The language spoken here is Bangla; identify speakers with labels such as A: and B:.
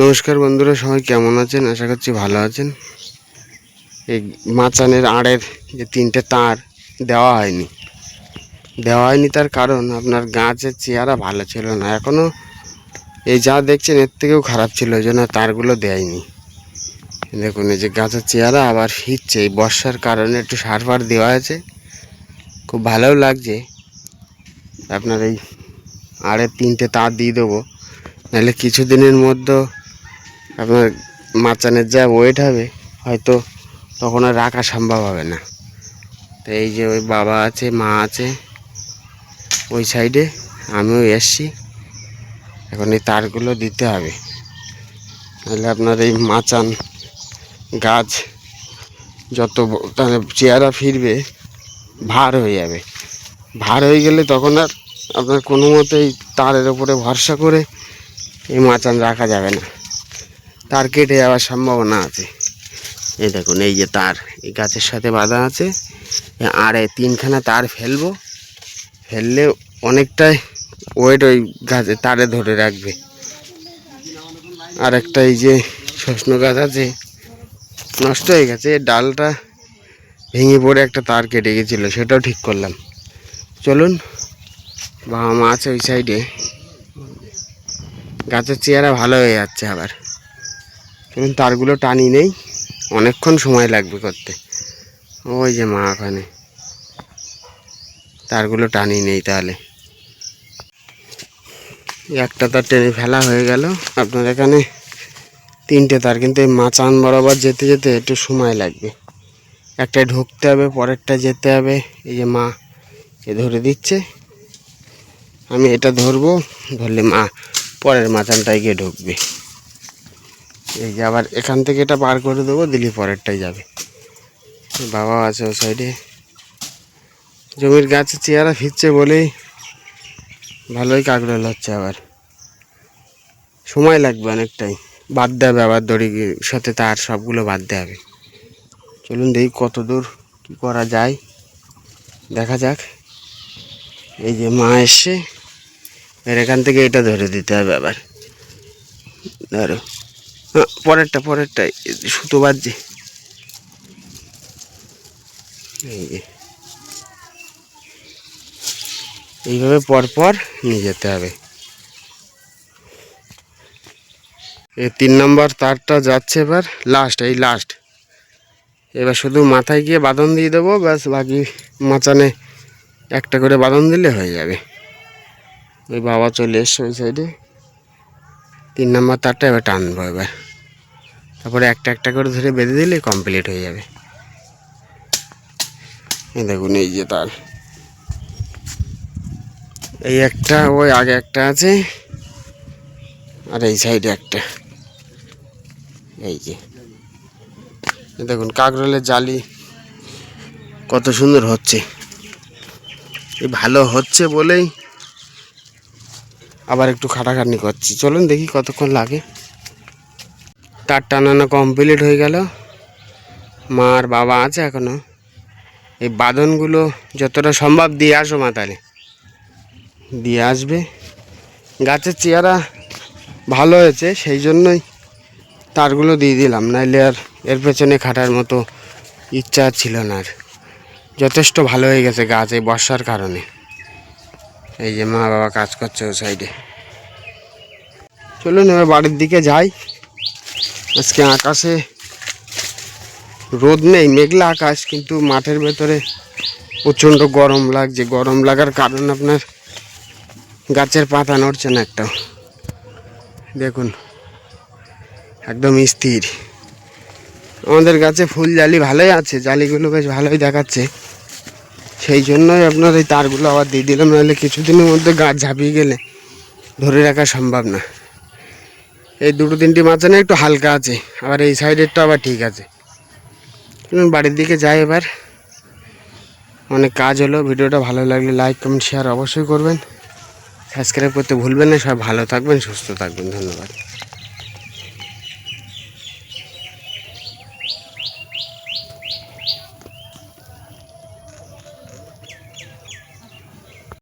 A: নমস্কার বন্ধুরা, সবাই কেমন আছেন? আশা করছি ভালো আছেন। এই মাচানের আড়ের যে তিনটে তার দেওয়া হয়নি। দেওয়া হয়নি তার কারণ আপনার গাছের চেহারা ভালো ছিল না। এখনও এই যা দেখছেন, এর থেকেও খারাপ ছিল ওই জন্য তারগুলো দেয়নি। দেখুন, এই যে গাছের চেহারা আবার ফিরছে এই বর্ষার কারণে একটু সার ফার দেওয়া আছে খুব ভালোও লাগছে। আপনার এই আড়ের তিনটে তার দিয়ে দেবো। নাহলে কিছুদিনের মধ্যে আপনার মাচানের যা ওয়েট হবে, হয়তো তখন আর রাখা সম্ভব হবে না। তো এই যে ওই বাবা আছে, মা আছে, ওই সাইডে আমিও এসছি। এখন এই তারগুলো দিতে হবে। নাহলে আপনার এই মাচান গাছ যত ব- চেয়ারা ফিরবে, ভার হয়ে যাবে। ভার হয়ে গেলে তখন আর আপনার কোনো মতেই তারের ওপরে ভরসা করে এই মাচান রাখা যাবে না। তার কেটে যাওয়ার সম্ভাবনা আছে। এই দেখুন, এই যে তার, এই গাছের সাথে বাঁধা আছে। এ আড়ে তিনখানা তার ফেলব। ফেললে অনেকটাই ওয়েট ওই গাছে, তারে ধরে রাখবে। আর একটা এই যে শস্ন গাছ আছে, নষ্ট হয়ে গেছে ডালটা ভেঙে পড়ে একটা তার কেটে গেছিল, সেটাও ঠিক করলাম। চলুন, বাবা মা আছে ওই সাইডে গাছের চেহারা ভালো হয়ে যাচ্ছে আবার। চলুন তারগুলো টানি নেই। অনেকক্ষণ সময় লাগবে করতে। ওই যে মা ওখানে। তারগুলো টানি নেই তাহলে। একটা তার টেনে ফেলা হয়ে গেল। আপনার এখানে তিনটে তার, কিন্তু এই মাচান বরাবর যেতে যেতে একটু সময় লাগবে। একটায় ঢুকতে হবে, পরেরটা যেতে হবে। এই যে মা, এ ধরে দিচ্ছে। আমি এটা ধরবো, ধরলে মা পরের মাচানটায় গিয়ে ঢুকবে। এই যে আবার এখান থেকে এটা পার করে দেবো, দিলি পরেরটাই যাবে। বাবা আছে ও সাইডে। জমির গাছের চেহারা ফিরছে বলেই ভালোই কাকরোল হচ্ছে আবার। সময় লাগবে অনেকটাই। বাদ দেবে আবার দড়ি সাথে তার সবগুলো বাদ দেবে। চলুন দেখি কত দূর কী করা যায়। দেখা যাক। এই যে মা এসছে। এর এখান থেকে এটা ধরে দিতে হবে আবার। ধরো। পরেরটা পরেরটা সুতো বাজছে। যে। এইভাবে পরপর নিয়ে যেতে হবে। এই তিন নম্বর তারটা যাচ্ছে এবার লাস্ট এই লাস্ট এবার শুধু মাথায় গিয়ে বাঁধন দিয়ে দেবো, ব্যাস, বাকি মাচানে একটা করে বাঁধন দিলে হয়ে যাবে। ওই বাবা চলে এসছে ওই সাইডে তিন নম্বর তারটা এবার টানবো এবার। তারপরে একটা একটা করে ধরে বেঁধে দিলে কমপ্লিট হয়ে যাবে। এই দেখুন, এই যে তার। এই একটা, ওই আগে একটা আছে, আর এই সাইডে একটা। এই যে। দেখুন, কাকরোলের জালি কত সুন্দর হচ্ছে। এই ভালো হচ্ছে বলেই আবার একটু খাটাখাটনি করছি। চলুন দেখি কতক্ষণ লাগে। তার টানানো কমপ্লিট হয়ে গেল। মা আর বাবা আছে এখনও। এই বাঁধনগুলো যতটা সম্ভব দিয়ে আসো মা তাহলে। দিয়ে আসবে। গাছের চেহারা ভালো হয়েছে, সেই জন্যই তারগুলো দিয়ে দিলাম। নাইলে আর এর পেছনে খাটার মতো ইচ্ছা ছিল না আর। যথেষ্ট ভালো হয়ে গেছে গাছ এই বর্ষার কারণে। এই যে মা বাবা কাজ করছে ও সাইডে চলুন এবার বাড়ির দিকে যাই। আজকে আকাশে রোদ নেই, মেঘলা আকাশ, কিন্তু মাঠের ভেতরে প্রচণ্ড গরম লাগছে। গরম লাগার কারণ আপনার গাছের পাতা নড়ছে না একটা দেখুন, একদম স্থির। আমাদের গাছে ফুল জালি ভালোই আছে, জালিগুলো বেশ ভালোই দেখাচ্ছে। সেই জন্যই আপনার এই তারগুলো আবার দিয়ে দিলাম, নাহলে কিছুদিনের মধ্যে গাছ ঝাঁপিয়ে গেলে ধরে রাখা সম্ভব না। এই দুটো তিনটি মাছ না একটু হালকা আছে, আবার এই সাইডেরটা আবার ঠিক আছে। বাড়ির দিকে যাই এবার। অনেক কাজ হলো, ভিডিওটা ভালো লাগলে লাইক কমেন্ট শেয়ার অবশ্যই করবেন। সাবস্ক্রাইব করতে ভুলবেন না, সবাই ভালো থাকবেন, সুস্থ থাকবেন, ধন্যবাদ।